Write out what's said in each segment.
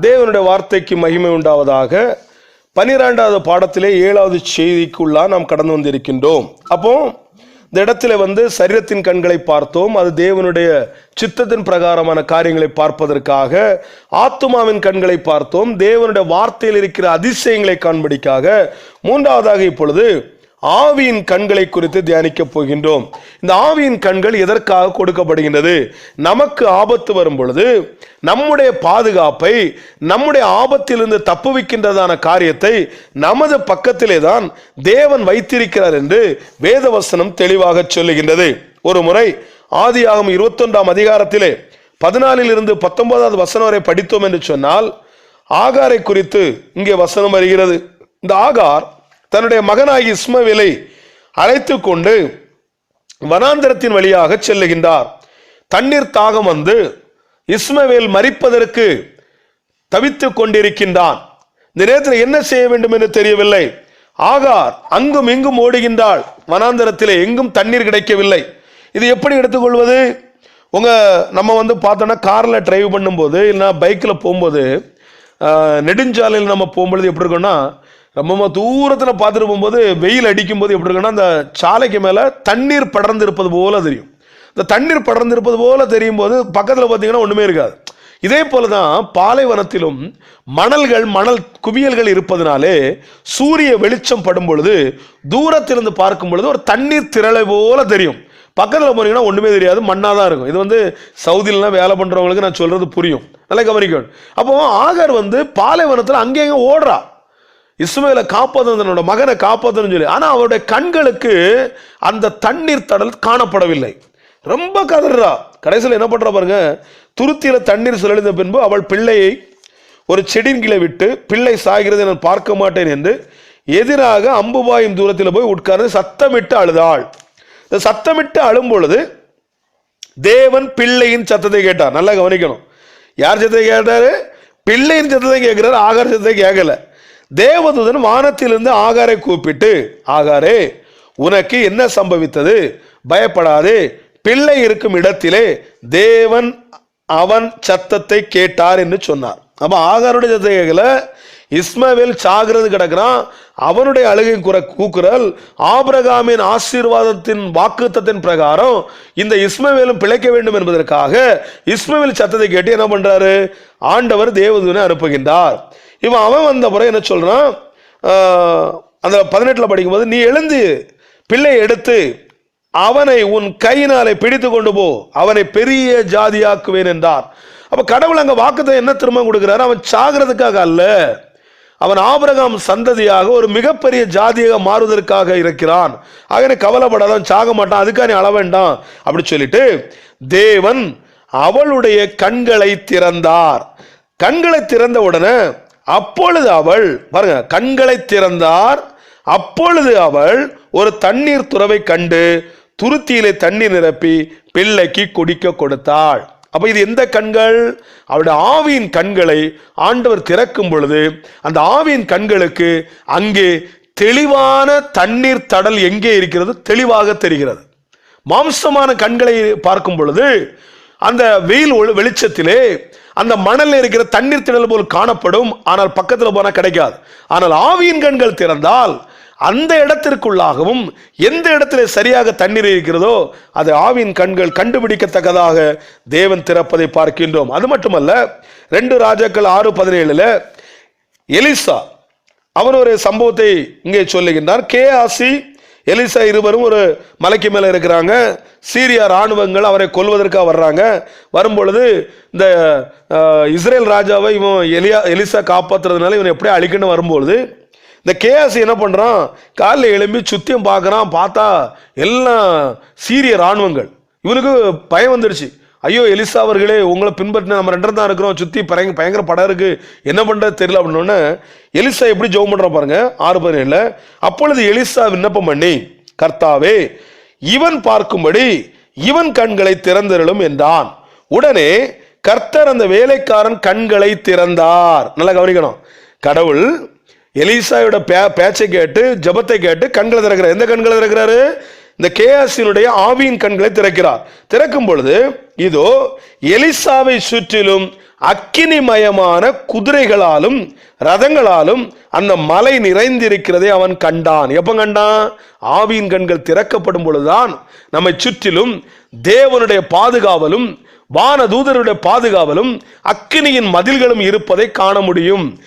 தேவனுடைய வார்த்தைக்கு மகிமை உண்டாவதாக பனிரெண்டாவது பாடத்திலே ஏழாவது செய்திக்குள்ளா நாம் கடந்து வந்திருக்கின்றோம். அப்போ இந்த இடத்துல வந்து சரீரத்தின் கண்களை பார்த்தோம். அது தேவனுடைய சித்தத்தின் பிரகாரமான காரியங்களை பார்ப்பதற்காக ஆத்துமாவின் கண்களை பார்த்தோம். தேவனுடைய வார்த்தையில் இருக்கிற அதிசயங்களை காண்படிக்காக மூன்றாவதாக இப்பொழுது ஆவியின் கண்களை குறித்து தியானிக்க போகின்றோம். இந்த ஆவியின் கண்கள் எதற்காக கொடுக்கப்படுகின்றது? நமக்கு ஆபத்து வரும் பொழுது நம்முடைய பாதுகாப்பை நம்முடைய ஆபத்திலிருந்து தப்புவிக்கின்றதான காரியத்தை நமது பக்கத்திலே தான் தேவன் வைத்திருக்கிறார் என்று வேதவசனம் தெளிவாக சொல்லுகின்றது. ஒரு முறை ஆதியாகும் இருபத்தொன்றாம் அதிகாரத்திலே பதினாலில் இருந்து பத்தொன்பதாவது வசனம் வரை படித்தோம் என்று சொன்னால் ஆகாரை குறித்து இங்கே வசனம் வருகிறது. இந்த ஆகார் தன்னுடைய மகனாகி இஸ்மவேலை அழைத்து கொண்டு வனாந்திரத்தின் வழியாக செல்லுகின்றார். தண்ணீர் தாகம் வந்து இஸ்மவேல் மறிப்பதற்கு தவித்துக் கொண்டிருக்கின்றான். இந்த நேரத்தில் என்ன செய்ய வேண்டும் என்று தெரியவில்லை. ஆகார் அங்கும் இங்கும் ஓடுகின்றாள். வனாந்தரத்திலே எங்கும் தண்ணீர் கிடைக்கவில்லை. இது எப்படி எடுத்துக்கொள்வது? உங்க நம்ம வந்து பார்த்தோன்னா காரில் டிரைவ் பண்ணும்போது இல்லைன்னா பைக்கில் போகும்போது நெடுஞ்சாலையில் நம்ம போகும்பொழுது எப்படி இருக்கும்னா ரொம்ப தூரத்தில் பார்த்துட்டு போகும்போது வெயில் அடிக்கும் போது எப்படி இருக்குன்னா அந்த சாலைக்கு மேலே தண்ணீர் படர்ந்து இருப்பது போல தெரியும். இந்த தண்ணீர் படர்ந்து இருப்பது போல தெரியும் போது பக்கத்தில் பார்த்தீங்கன்னா ஒன்றுமே இருக்காது. இதே போல தான் பாலைவனத்திலும் மணல்கள் மணல் குவியல்கள் இருப்பதனாலே சூரிய வெளிச்சம் படும் பொழுது தூரத்திலிருந்து பார்க்கும் பொழுது ஒரு தண்ணீர் திரளை போல தெரியும். பக்கத்தில் போனீங்கன்னா ஒன்றுமே தெரியாது மண்ணாக தான் இருக்கும். இது வந்து சவுதியிலலாம் வேலை பண்ணுறவங்களுக்கு நான் சொல்கிறது புரியும். நல்லா கவனிக்கணும். அப்போது ஆகர் வந்து பாலைவனத்தில் அங்கேயும் ஓடுறா. இஸ்மேலை காப்பாற்றணும் தன்னோட மகனை காப்பாற்றணும் சொல்லி. ஆனால் அவருடைய கண்களுக்கு அந்த தண்ணீர் தடல் காணப்படவில்லை. ரொம்ப கதறா. கடைசியில் என்ன பண்ணுறா பாருங்க. துருத்தியில தண்ணீர் சுழலிந்த பின்பு அவள் பிள்ளையை ஒரு செடியின் கீழே விட்டு பிள்ளை சாகிறதை நான் பார்க்க மாட்டேன் என்று எதிராக அம்புபாயும் தூரத்தில் போய் உட்கார்ந்து சத்தமிட்டு அழுதாள். இந்த சத்தமிட்டு அழும் பொழுது தேவன் பிள்ளையின் சத்தத்தை கேட்டார். நல்லா கவனிக்கணும். யார் சத்தத்தை கேட்டாரு? பிள்ளையின் சத்தத்தை கேட்குறாரு. ஆகார் சத்தத்தை கேட்கல. தேவதூதன் வானத்திலிருந்து ஆகாரை கூப்பிட்டு ஆகாரே உனக்கு என்ன சம்பவித்தது? பயப்படாதே பிள்ளை இருக்கும் இடத்திலே தேவன் அவன் சத்தத்தை கேட்டார் என்று சொன்னார். அப்ப ஆகாருடைய சத்தத்தை கேட்கல இஸ்மவேல் சாகிறது கிடக்கிறான். அவனுடைய அழுகை குற கூக்குரல் ஆபிரகாமின் ஆசீர்வாதத்தின் வாக்குத்தத்தின் பிரகாரம் இந்த இஸ்மவேலும் பிழைக்க வேண்டும் என்பதற்காக இஸ்மவேல் சத்தத்தை கேட்டு என்ன பண்றாரு? ஆண்டவர் தேவதூனை அனுப்புகின்றார். இவன் அவன் வந்த பிறகு என்ன சொல்கிறான் அந்த பதினெட்டில் படிக்கும்போது நீ எழுந்து பிள்ளையை எடுத்து அவனை உன் கையினாலே பிடித்து கொண்டு போ. அவனை பெரிய ஜாதியாக்குவேன் என்றார். அப்போ கடவுள் அங்கே வாக்குத்தை என்ன திரும்ப கொடுக்குறாரு? அவன் சாகிறதுக்காக அல்ல. அவன் ஆபிரகாம் சந்ததியாக ஒரு மிகப்பெரிய ஜாதியாக மாறுவதற்காக இருக்கிறான். ஆக நீ கவலைப்படாதான் சாக மாட்டான். அதுக்காக நீ அள வேண்டாம். அப்படி சொல்லிட்டு தேவன் அவளுடைய கண்களை திறந்தார். கண்களை திறந்த உடனே அப்பொழுது அவள் பாருங்க கண்களை திறந்தார். அப்பொழுது அவள் ஒரு தண்ணீர் துறவை கண்டு துருத்தியிலே தண்ணீர் நிரப்பி பிள்ளைக்கு குடிக்க கொடுத்தாள். அப்ப இது எந்த கண்கள்? அவருடைய ஆவியின் கண்களை ஆண்டவர் திறக்கும் பொழுது அந்த ஆவியின் கண்களுக்கு அங்கே தெளிவான தண்ணீர் தடல் எங்கே இருக்கிறது? தெளிவாக தெரிகிறது. மாம்சமான கண்களை பார்க்கும் பொழுது அந்த வெயில் வெளிச்சத்திலே அந்த மணல்ல இருக்கிற தண்ணீர் திடல் போல் காணப்படும். ஆனால் பக்கத்தில் போனால் கிடைக்காது. ஆனால் ஆவியின் கண்கள் திறந்தால் அந்த இடத்திற்குள்ளாகவும் எந்த இடத்துல சரியாக தண்ணீர் இருக்கிறதோ அது ஆவியின் கண்கள் கண்டுபிடிக்கத்தக்கதாக தேவன் திறப்பதை பார்க்கின்றோம். அது மட்டுமல்ல ரெண்டு ராஜாக்கள் ஆறு பதினேழுல எலிசா அவர் ஒரு சம்பவத்தை இங்கே சொல்லுகின்றார். கே ஆசி எலிசா இருவரும் ஒரு மலைக்கு மேலே இருக்கிறாங்க. சீரியா ராணுவங்கள் அவரை கொல்வதற்காக வர்றாங்க. வரும்பொழுது இந்த இஸ்ரேல் ராஜாவை இவன் எலியா எலிசா காப்பாற்றுறதுனால இவன் எப்படியே அழிக்கணும் வரும்பொழுது இந்த கேஎஸ் என்ன பண்ணுறான் காலைல எழும்பி சுத்தியம் பார்க்குறான். பார்த்தா எல்லாம் சீரிய ராணுவங்கள் இவனுக்கு பயம் வந்துடுச்சு ஐயோ எலிசா அவர்களே உங்களை பின்பற்றின நம்ம ரெண்டு தான் இருக்கிறோம். சுத்தி பயங்க பயங்கர படம் இருக்கு. என்ன பண்ணுறது தெரியல அப்படின்னோடனே எலிசா எப்படி ஜெபம் பண்ணுற பாருங்க. ஆறு பதினேழுல அப்பொழுது எலிசா விண்ணப்பம் பண்ணி கர்த்தாவே இவன் பார்க்கும்படி இவன் கண்களை திறந்திரலும் என்றான். உடனே கர்த்தர் அந்த வேலைக்காரன் கண்களை திறந்தார். நல்லா கவனிக்கணும். கடவுள் எலிசாயோட பே பேச்சை கேட்டு ஜெபத்தை கேட்டு கண்களை திறக்கிறார். எந்த கண்களை திறக்கிறாரு? இந்த கேஆசினுடைய ஆவியின் கண்களை திறக்கிறார். திறக்கும் பொழுது இதோ எலிசாவை சுற்றிலும் அக்கினிமயமான குதிரைகளாலும் ரதங்களாலும் அந்த மலை நிறைந்திருக்கிறதை அவன் கண்டான். எப்ப கண்டான்? ஆவியின் கண்கள் திறக்கப்படும் பொழுதுதான் நம்மை சுற்றிலும் தேவனுடைய பாதுகாவலும் வானதூதருடைய பாதுகாவலும் அக்கினியின் மதில்களும் இருப்பதை காண முடியும்.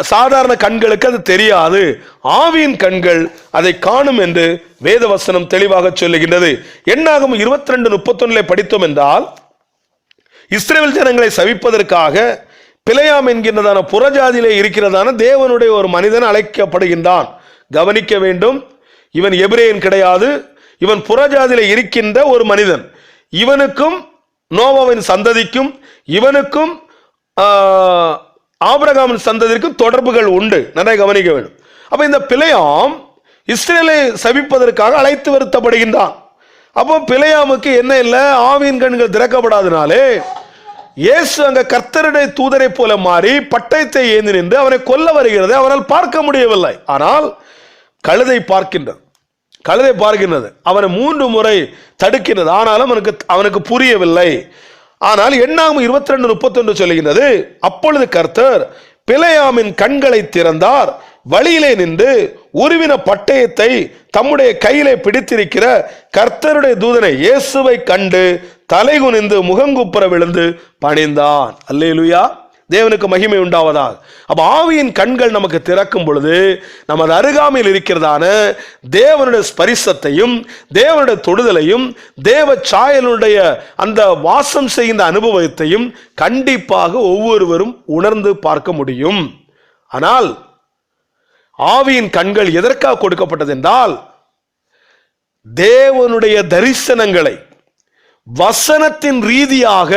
சாதாரண கண்களுக்கு அது தெரியாது. ஆவியின் கண்கள் அதை காணும் என்று வேதவசனம் தெளிவாக சொல்லுகின்றது. என்னாகும் இருபத்தி ரெண்டு முப்பத்தொன்னிலே படித்தோம் என்றால் இஸ்ரேல் ஜனங்களை சவிப்பதற்காக பிழையாம் என்கின்றதான புறஜாதியிலே இருக்கிறதான தேவனுடைய ஒரு மனிதன் அழைக்கப்படுகின்றான். கவனிக்க வேண்டும். இவன் எபிரேயன் கிடையாது. இவன் புறஜாதியில இருக்கின்ற ஒரு மனிதன். இவனுக்கும் நோவாவின் சந்ததிக்கும் இவனுக்கும் ஆபிரகாமின் சந்ததிற்கு தொடர்புகள் உண்டு. நிறைய கவனிக்க வேண்டும். அப்போ இந்த பிழையாம் இஸ்ரேலை சபிப்பதற்காக அழைத்து வருத்தப்படுகின்றான். அப்போ பிழையாமுக்கு என்ன இல்லை? ஆவியின் கண்கள் திறக்கப்படாதனாலே இயேசு அங்க கர்த்தருடைய தூதரை போல மாறி பட்டயத்தை ஏந்தி நின்று அவனை கொல்ல வருகிறதை. அவனால் பார்க்க முடியவில்லை. ஆனால் கழுதை பார்க்கின்றது. கழுதை பார்க்கின்றது. அவனை மூன்று முறை தடுக்கின்றது. ஆனாலும் அவனுக்கு அவனுக்கு புரியவில்லை. ஆனால் எண்ணாகும் இருபத்தி ரெண்டு முப்பத்தொன்று சொல்லுகின்றது அப்பொழுது கர்த்தர் பிழையாமின் கண்களை திறந்தார் வழியிலே நின்று உருவின பட்டயத்தை தம்முடைய கையிலே பிடித்திருக்கிற கர்த்தருடைய தூதனை இயேசுவை கண்டு தலைகுனிந்து முகங்குப்புற விழுந்து பணிந்தான். அல்லேலுயா. தேவனுக்கு மகிமை உண்டாவதா அப்போ ஆவியின் கண்கள் நமக்கு திறக்கும் பொழுது நமது அருகாமையில் இருக்கிறதான தேவனுடைய ஸ்பரிசத்தையும் தேவனுடைய தொடுதலையும் தேவ சாயலுடைய அந்த வாசம் செய்கின்ற அனுபவத்தையும் கண்டிப்பாக ஒவ்வொருவரும் உணர்ந்து பார்க்க முடியும். ஆனால் ஆவியின் கண்கள் எதற்காக கொடுக்கப்பட்டது என்றால் தேவனுடைய தரிசனங்களை வசனத்தின் ரீதியாக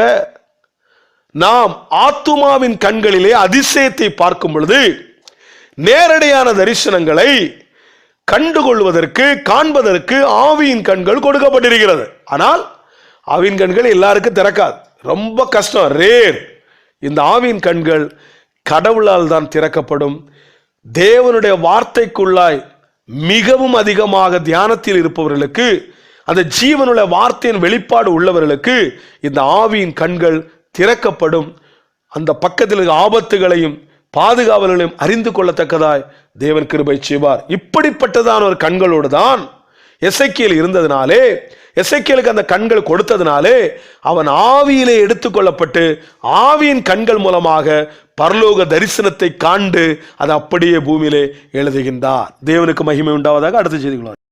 நாம் ஆத்துமாவின் கண்களிலே அதிசயத்தை பார்க்கும் பொழுது நேரடியான தரிசனங்களை கண்டுகொள்வதற்கு காண்பதற்கு ஆவியின் கண்கள் கொடுக்கப்பட்டிருக்கிறது. ஆனால் ஆவியின் கண்கள் எல்லாருக்கும் திறக்காது. ரொம்ப கஷ்டம் ரேர் இந்த ஆவியின் கண்கள் கடவுளால் தான் திறக்கப்படும். தேவனுடைய வார்த்தைக்குள்ளாய் மிகவும் அதிகமாக தியானத்தில் இருப்பவர்களுக்கு அந்த ஜீவனுள்ள வார்த்தையின் வெளிப்பாடு உள்ளவர்களுக்கு இந்த ஆவியின் கண்கள் திறக்கப்படும். அந்த பக்கத்தில் ஆபத்துகளையும் பாதுகாவல்களையும் அறிந்து கொள்ளத்தக்கதாய் தேவன் கிருபை செய்வார். இப்படிப்பட்டதான ஒரு கண்களோடு தான் எசைக்கியல் இருந்ததுனாலே எசைக்கியலுக்கு அந்த கண்கள் கொடுத்ததினாலே அவன் ஆவியிலே எடுத்துக்கொள்ளப்பட்டு ஆவியின் கண்கள் மூலமாக பரலோக தரிசனத்தை காண்டு அது அப்படியே பூமியிலே எழுதுகின்றார். தேவனுக்கு மகிமை உண்டாவதாக அடுத்த செய்திகள்